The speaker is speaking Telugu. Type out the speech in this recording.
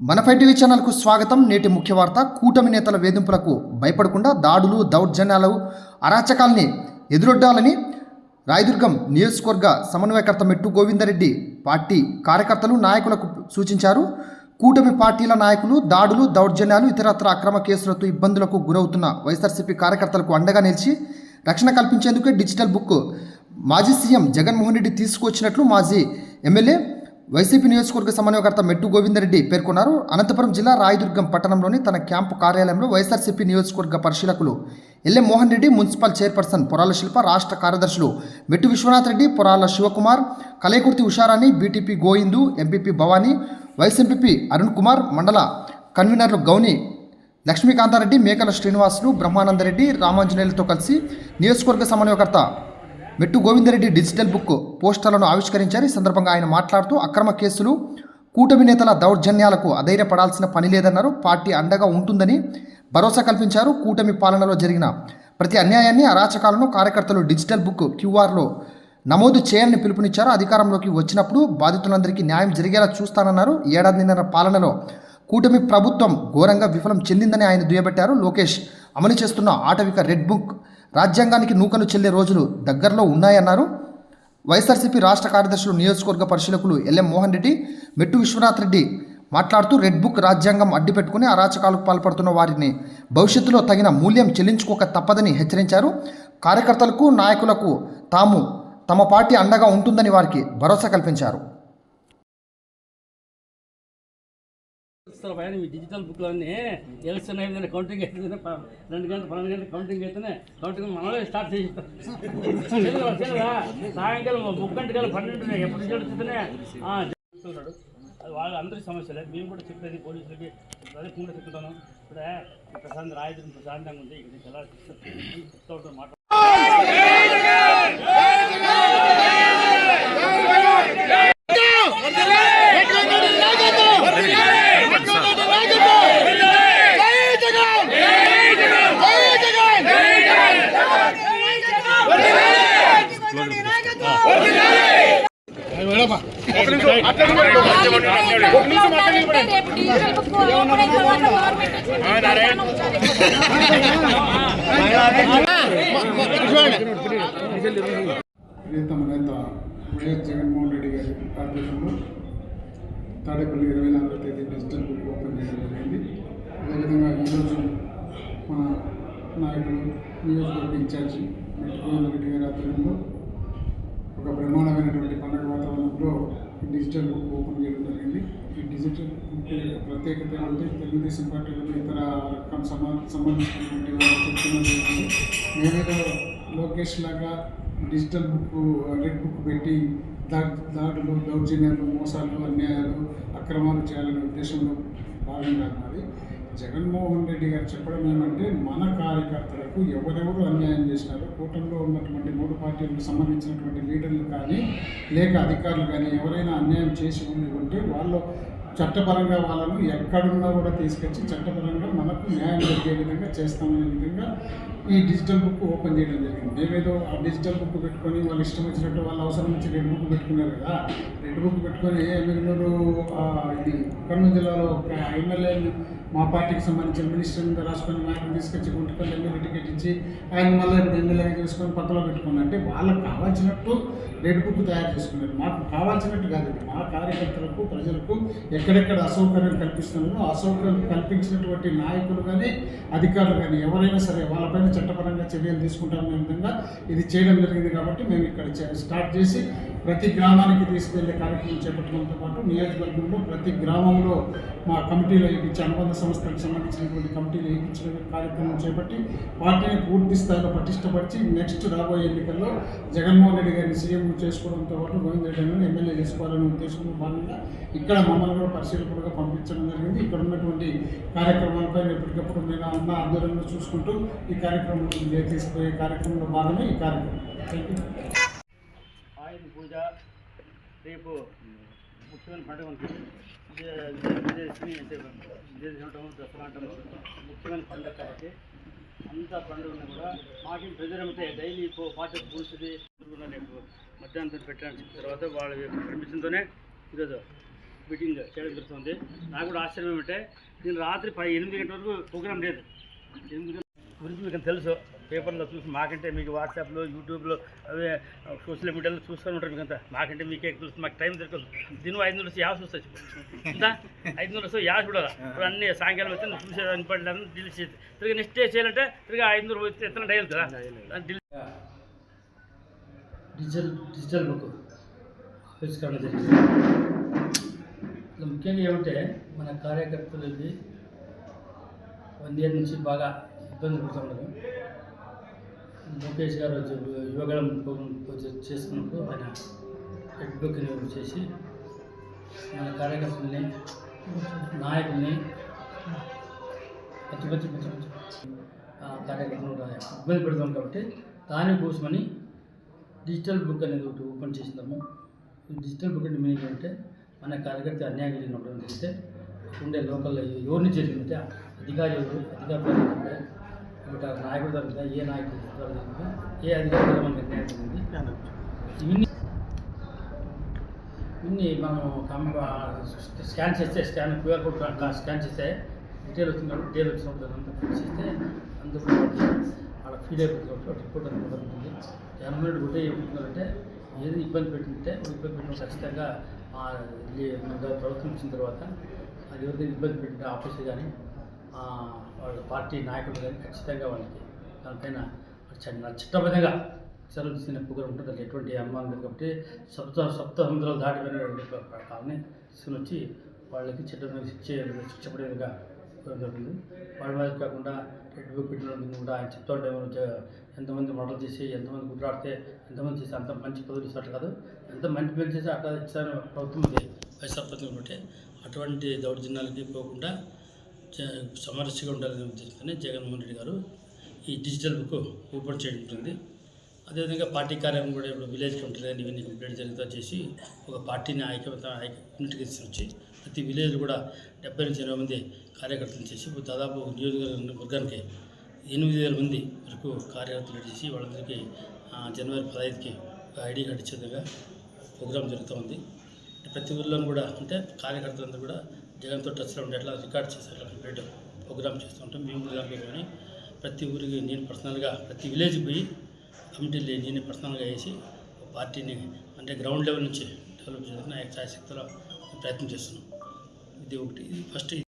మన ఫైవ్ టీవీ ఛానల్కు స్వాగతం. నేటి ముఖ్య వార్త కూటమి నేతల వేధింపులకు భయపడకుండా దాడులు దౌర్జన్యాలు అరాచకాల్ని ఎదురొడ్డాలని రాయదుర్గం నియోజకవర్గ సమన్వయకర్త మెట్టు గోవిందరెడ్డి పార్టీ కార్యకర్తలు నాయకులకు సూచించారు. కూటమి పార్టీల నాయకులు దాడులు దౌర్జన్యాలు ఇతరత్ర అక్రమ కేసులతో ఇబ్బందులకు గురవుతున్న వైఎస్ఆర్సీపీ కార్యకర్తలకు అండగా నిలిచి రక్షణ కల్పించేందుకే డిజిటల్ బుక్ మాజీ సీఎం జగన్మోహన్ రెడ్డి తీసుకొచ్చినట్లు మాజీ ఎమ్మెల్యే వైసీపీ నియోజకవర్గ సమన్వయకర్త మెట్టు గోవిందరెడ్డి పేర్కొన్నారు. అనంతపురం జిల్లా రాయదుర్గం పట్టణంలోని తన క్యాంపు కార్యాలయంలో వైఎస్ఆర్సీపీ నియోజకవర్గ పరిశీలకులు LM Mohan Reddy municipal chairperson Porala Shilpa రాష్ట్ర కార్యదర్శులు Mettu Viswanath Reddy Porala Sivakumar Kalaikurthi Usharani BTP Goyindu MPP Bhavani vice MPP Arun Kumar మండల కన్వీనర్లు గౌని లక్ష్మీకాంతారెడ్డి మేకల శ్రీనివాసులు బ్రహ్మానందరెడ్డి రామాంజనేయులతో కలిసి నియోజకవర్గ సమన్వయకర్త మెట్టు గోవిందరెడ్డి డిజిటల్ బుక్ పోస్టర్లను ఆవిష్కరించారు. ఈ సందర్భంగా ఆయన మాట్లాడుతూ అక్రమ కేసులు కూటమి నేతల దౌర్జన్యాలకు అధైర్యపడాల్సిన పని లేదన్నారు. పార్టీ అండగా ఉంటుందని భరోసా కల్పించారు. కూటమి పాలనలో జరిగిన ప్రతి అన్యాయాన్ని అరాచకాలను కార్యకర్తలు డిజిటల్ బుక్ క్యూఆర్లో నమోదు చేయాలని పిలుపునిచ్చారు. అధికారంలోకి వచ్చినప్పుడు బాధితులందరికీ న్యాయం జరిగేలా చూస్తానన్నారు. ఏడాదిన్నర పాలనలో కూటమి ప్రభుత్వం ఘోరంగా విఫలం చెందిందని ఆయన దుయ్యబట్టారు. లోకేష్ అమలు చేస్తున్న ఆటవిక రెడ్ బుక్ రాజ్యాంగానికి నూకలు చెల్లే రోజులు దగ్గరలో ఉన్నాయన్నారు. వైఎస్ఆర్సీపీ రాష్ట్ర కార్యదర్శులు నియోజకవర్గ పరిశీలకులు ఎల్ఎం మోహన్ రెడ్డి మెట్టు విశ్వనాథ్ రెడ్డి మాట్లాడుతూ రెడ్ బుక్ రాజ్యాంగం అడ్డుపెట్టుకుని అరాచకాలకు పాల్పడుతున్న వారిని భవిష్యత్తులో తగిన మూల్యం చెల్లించుకోక తప్పదని హెచ్చరించారు. కార్యకర్తలకు నాయకులకు తాము తమ పార్టీ అండగా ఉంటుందని వారికి భరోసా కల్పించారు. పైన మీ డిజిటల్ బుక్లో అన్నీ ఎలక్షన్ అయిందని కౌంటింగ్ అవుతుందని రెండు గంటలు పన్నెండు గంటలు కౌంటింగ్ అయితేనే కౌంటింగ్ మనమే స్టార్ట్ చేసి సాయంకాలం బుక్ గంటకాలం పన్నెండు ఎప్పుడు జరుగుతుందనే చెప్తున్నాడు. అది వాళ్ళ అందరి సమస్యలే. మేము కూడా చెప్పేది పోలీసులకి అదే కూడా చెప్తాను. ఇప్పుడే ప్రశాంత్ రాయదుర్గం ప్రశాంతంగా ఉంది. ఇక్కడ ఎలా చెప్తా ఉంటాను మాట రేపు డీజిల్ బుక్ ఓపెన్ అయిన తర్వాత గవర్నమెంట్ వచ్చి ప్రియతమ నేత వైఎస్ జగన్మోహన్ రెడ్డి గారి ఆదేశంలో తాడేపల్లి ఇరవై నాలుగో తేదీ డిజిటల్ బుక్ ఓపెన్ చేయడం జరిగింది. అదేవిధంగా ఈరోజు మన నాయకులు నియోజకవర్గ ఇన్ఛార్జి జగన్మోహన్ రెడ్డి గారి ఆధ్వర్యంలో ఒక బ్రహ్మాండమైనటువంటి పండుగ వాతావరణంలో ఈ డిజిటల్ బుక్ ఓపెన్ చేయడం జరిగింది. ఈ డిజిటల్ బుక్ ప్రత్యేకత ఏమంటే తెలుగుదేశం పార్టీలో ఇతర రకం సమా సంబంధించినటువంటి వాళ్ళు చెప్తున్నది నేనేదో లోకేష్ లాగా డిజిటల్ బుక్ రెడ్ బుక్ పెట్టి దాడులు దౌర్జన్యాలు మోసాలు అన్యాయాలు అక్రమాలు చేయాలనే ఉద్దేశంలో భాగంగా ఉన్నది. జగన్మోహన్ రెడ్డి గారు చెప్పడం ఏమంటే మన కార్యకర్తలకు ఎవరెవరు అన్యాయం చేసినారో కూటమిలో ఉన్నటువంటి మూడు పార్టీలకు సంబంధించినటువంటి లీడర్లు కానీ లేక అధికారులు కానీ ఎవరైనా అన్యాయం చేసి ఉండి ఉంటే వాళ్ళు చట్టపరంగా వాళ్ళను ఎక్కడున్నా కూడా తీసుకొచ్చి చట్టపరంగా మనకు న్యాయం జరిగే విధంగా చేస్తామనే విధంగా ఈ డిజిటల్ బుక్ ఓపెన్ చేయడం జరిగింది. మేమేదో ఆ డిజిటల్ బుక్ పెట్టుకొని వాళ్ళు ఇష్టం వచ్చినట్టు వాళ్ళ అవసరం వచ్చి రెడ్ బుక్ పెట్టుకున్నారు కదా. రెడ్ బుక్ పెట్టుకొని మీరు ఇది కర్నూలు జిల్లాలో ఒక ఎమ్మెల్యే మా పార్టీకి సంబంధించిన మినిస్టర్ రాసుకొని ఆయన తీసుకొచ్చి గుంటకల్ ఎమ్మెల్యే టికెట్ ఇచ్చి ఆయన మళ్ళీ ఇప్పుడు ఎమ్మెల్యేగా చేసుకొని పక్కలో పెట్టుకుని అంటే వాళ్ళకి కావాల్సినట్టు రెడ్ బుక్ తయారు చేసుకున్నారు. మాకు కావాల్సినట్టు కాదు మా కార్యకర్తలకు ప్రజలకు ఎక్కడెక్కడ అసౌకర్యం కల్పిస్తున్నారో అసౌకర్యం కల్పించినటువంటి నాయకులు కానీ అధికారులు కానీ ఎవరైనా సరే వాళ్ళపైన చట్టపరంగా చర్యలు తీసుకుంటామనే విధంగా ఇది చేయడం జరిగింది కాబట్టి మేము ఇక్కడ స్టార్ట్ చేసి ప్రతి గ్రామానికి తీసుకెళ్ళే కార్యక్రమం చేపట్టడంతో పాటు నియోజకవర్గంలో ప్రతి గ్రామంలో మా కమిటీలో ఇప్పించే అనుబంధ సంస్థలకు సంబంధించినటువంటి కమిటీలు వేయించిన కార్యక్రమం చేపట్టి పార్టీని పూర్తి స్థాయిలో పటిష్టపరిచి నెక్స్ట్ రాబోయే ఎన్నికల్లో జగన్మోహన్ రెడ్డి గారిని సీఎం చేసుకోవడంతో పాటు గోవింద్ రెడ్డి గారిని ఎమ్మెల్యే చేసుకోవాలనే ఉద్దేశంలో భాగంగా ఇక్కడ మమ్మల్ని కూడా పరిశీలకుడుగా పంపించడం జరిగింది. ఇక్కడ ఉన్నటువంటి కార్యక్రమాలపై ఎప్పటికప్పుడు నేను అన్న ఆధ్వర్యంలో చూసుకుంటూ ఈ కార్యక్రమం తీసుకుపోయే కార్యక్రమంలో భాగమే ఈ కార్యక్రమం. థ్యాంక్ యూ ఆయుధ పూజ రేపు ముఖ్యమైన పండుగ ఉంటుంది. విజయదశమి అంటే విజయదశమి అంటాము దసరా అంటాము ముఖ్యమైన పండుగ కాబట్టి అంత పండుగను కూడా మాకేం ప్రెజర్ అంటే డైలీ పాట పూస్తుంది మధ్యాహ్నం పెట్టడానికి తర్వాత వాళ్ళ యొక్క పర్మిషన్తోనే ఈరోజు మీటింగ్ చేయడం జరుగుతుంది. నాకు కూడా ఆశ్చర్యం ఏమంటే నేను రాత్రి పది ఎనిమిది గంటల వరకు ప్రోగ్రామ్ లేదు. ఎనిమిది గురించి మీకు తెలుసు? పేపర్లో చూసి మాకంటే మీకు వాట్సాప్లో యూట్యూబ్లో అవే సోషల్ మీడియాలో చూస్తూనే ఉంటారు మీకంతా. మాకంటే మీకే తెలుసు మాకు టైం దొరకదు. దీని ఐదు వందలు యాస్ చూస్తుంది ఇంత ఐదు వందలు యాస్ కూడా ఇప్పుడు అన్ని సాయంకాలం వస్తే చూసే అనిపడలేదు డిలీట్ చేసి తిరిగి నెక్స్ట్ డే చేయాలంటే తిరిగి ఐదు వందలు వచ్చి ఎత్తన డైల్ కదా? డిజిటల్ డిజిటల్ బుక్ ఆవిష్కరణ జరిగింది. ముఖ్యంగా ఏమంటే మన కార్యకర్తలు వన్ ఇయర్ నుంచి బాగా ఇబ్బంది పడుతున్నారు లోకేష్ గారు యువగళం ప్రోగ్రాం చేసుకున్నప్పుడు ఆయన హెడ్ బుక్ని చేసి మన కార్యకర్తల్ని నాయకుల్ని పచ్చి పచ్చి పచ్చి పచ్చి ఆ కార్యకర్తలు ఇబ్బంది పెడతాం కాబట్టి దానికోసమని డిజిటల్ బుక్ అనేది ఒకటి ఓపెన్ చేసినాము డిజిటల్ బుక్ అంటే మీనింగ్ అంటే మన కార్యకర్త అన్యాయం జరిగినప్పుడు ఏం జరిగితే ఉండే లోకల్ ఎవరిని జరిగిందంటే అధికారి ఎవరు అధికారులు ఎవరు, ఆ ఏ నాయకుడు ద్వారా ఏ అధికారి ద్వారా నిర్ణయించింది అన్యాయం ఇవన్నీ ఇవన్నీ మనం కం స్కాన్ చేస్తే స్కాన్ క్యూఆర్ కోడ్ స్కాన్ చేస్తే డీటెయిల్ వచ్చింది డీటెయిల్ వచ్చినప్పుడు అంతా ఫిల్ చేస్తే అందుకు అక్కడ ఫీడ్ అయిపోతుంది రిపోర్ట్ అనేది ఉంటుంది. గవర్నమెంట్ కూడా ఏమంటున్నారంటే ఏది ఇబ్బంది పెట్టింటే ఇబ్బంది పెట్టిన ఖచ్చితంగా ప్రభుత్వం వచ్చిన తర్వాత అది ఎవరికైనా ఇబ్బంది పెట్టిన ఆఫీసర్ కానీ వాళ్ళ పార్టీ నాయకులు కానీ ఖచ్చితంగా వాళ్ళకి దానిపైన చ- చట్టబద్ధంగా చర్యలు ప్రోగ్రాం ఉంటుంది. దాంట్లో ఎటువంటి అనుమానం లేదు కాబట్టి సప్త సప్త సముద్రాలు దాటిపోయినటువంటి కాలని. తీసుకుని వచ్చి వాళ్ళకి చట్టం శిక్ష శిక్ష పడే విధంగా జరుగుతుంది. వాళ్ళ మీద కాకుండా రెడ్ బుక్ పెట్టిన కూడా ఆయన చెప్తా ఉంటే ఏమో ఎంతమంది మోడల్ చేసి ఎంతమంది గుడ్రాడితే ఎంతమంది చేసి అంత మంచి పదవులు ఇచ్చినట్లు కాదు. ఎంత మంచి పని చేసి అట్లా ఇచ్చిన ప్రభుత్వం అది వైఎస్ఆర్ ప్రభుత్వం ఉంటే అటువంటి దౌర్జన్యాలకి పోకుండా సమరస్యగా ఉండాలనే ఉద్దేశంతోనే జగన్మోహన్ రెడ్డి గారు ఈ డిజిటల్ బుక్ ఓపెన్ చేయడం ఉంటుంది అదేవిధంగా పార్టీ కార్యాలయం కూడా ఇప్పుడు విలేజ్ కమిటీ కానీ ఇవన్నీ కంప్లీట్ జరుగుతా చేసి ఒక పార్టీని ఐక్యత ఐక్యూనిటీకి వచ్చి ప్రతి విలేజ్ కూడా డెబ్బై నుంచి ఎనభై మంది కార్యకర్తలు చేసి ఇప్పుడు దాదాపు నియోజకవర్గానికి ఎనిమిది వేల మంది వరకు కార్యకర్తలు చేసి వాళ్ళందరికీ జనవరి పదహైదుకి ఒక ఐడి కార్డు ఇచ్చేదిగా ప్రోగ్రాం జరుగుతూ ఉంది. ప్రతి ఊర్లోనూ కూడా అంటే కార్యకర్తలందరూ కూడా జగన్తో టచ్లో ఉండేట్లా రికార్డ్ చేసేట్లా కంప్లీట్ ప్రోగ్రామ్ చేస్తూ ఉంటాం. మేము కూడా కానీ ప్రతి ఊరికి నేను పర్సనల్గా ప్రతి విలేజ్కి పోయి కమిటీలు నేను పర్సనల్గా వేసి పార్టీని అంటే గ్రౌండ్ లెవెల్ నుంచి డెవలప్ చేయడానికి నా యొక్క శక్తిలో ప్రయత్నం చేస్తున్నాం. ఇది ఒకటి. ఇది ఫస్ట్ ఇది